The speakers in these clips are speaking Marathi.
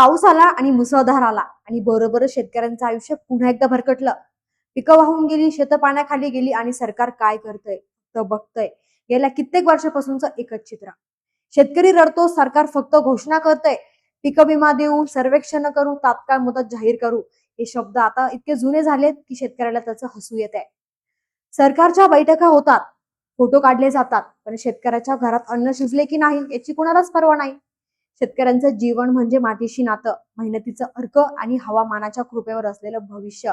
पाऊस आला आणि मुसळधार आला आणि बरोबर शेतकऱ्यांचं आयुष्य पुन्हा एकदा भरकटलं. पिकं वाहून गेली शेत पाण्याखाली गेली आणि सरकार काय करतंय? तर बघतंय. गेल्या कित्येक वर्षापासूनच एकच चित्र. शेतकरी रडतो सरकार फक्त घोषणा करतंय. पीक विमा देऊ सर्वेक्षण करू तात्काळ मुदत जाहीर करू. हे शब्द आता इतके जुने झालेत की शेतकऱ्याला त्याचं हसू येत आहे सरकारच्या बैठका होतात. फोटो काढले जातात. पण शेतकऱ्याच्या घरात अन्न शिजले की नाही याची कोणालाच पर्वा नाही. शेतकऱ्यांचं जीवन म्हणजे मातीशी नातं मेहनतीचं अर्क आणि हवामानाच्या कृपेवर असलेलं भविष्य.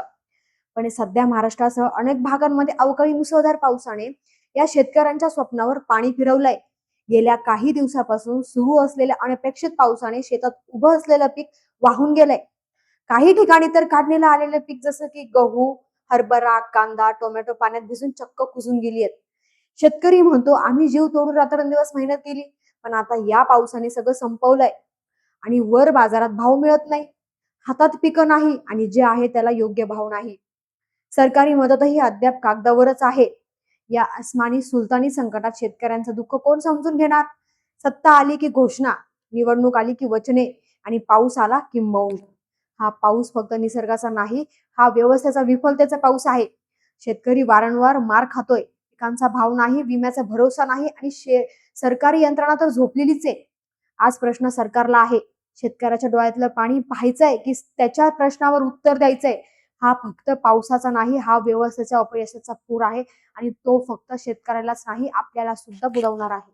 पण सध्या महाराष्ट्रासह अनेक भागांमध्ये अवकाळी मुसळधार पावसाने या शेतकऱ्यांच्या स्वप्नावर पाणी फिरवलंय. गेल्या काही दिवसापासून सुरू असलेल्या अनपेक्षित पावसाने शेतात उभं असलेलं पीक वाहून गेलंय. काही ठिकाणी तर काढणीला आलेलं पीक जसं की गहू हरभरा कांदा टोमॅटो पाण्यात भिजून चक्क कुजून गेली आहेत. शेतकरी म्हणतो आम्ही जीव तोडून रात्रंदिवस मेहनत केली. पण आता या पावसाने सगळं संपवलंय. आणि वर बाजारात भाव मिळत नाही. हातात पिकं नाही आणि जे आहे त्याला योग्य भाव नाही. सरकारी मदतही अद्याप कागदावरच आहे. या अस्मानी सुलतानी संकटात शेतकऱ्यांचं दुःख कोण समजून घेणार? सत्ता आली की घोषणा निवडणूक आली की वचने आणि पाऊस आला की मौन. हा पाऊस फक्त निसर्गाचा नाही हा व्यवस्थेचा विफलतेचा पाऊस आहे. शेतकरी वारंवार मार खातोय. पिकांचा भाव नाही विम्याचा भरोसा नाही आणि शे सरकारी यंत्रणा तर झोपलेलीच आहे. आज प्रश्न सरकारला आहे. शेतकऱ्याच्या डोळ्यातलं पाणी पाहायचंय की त्याच्या प्रश्नावर उत्तर द्यायचंय. हा फक्त पावसाचा नाही हा व्यवस्थेच्या अपयशाचा पूर आहे आणि तो फक्त शेतकऱ्यालाच नाही आपल्याला सुद्धा बुडवणार आहे.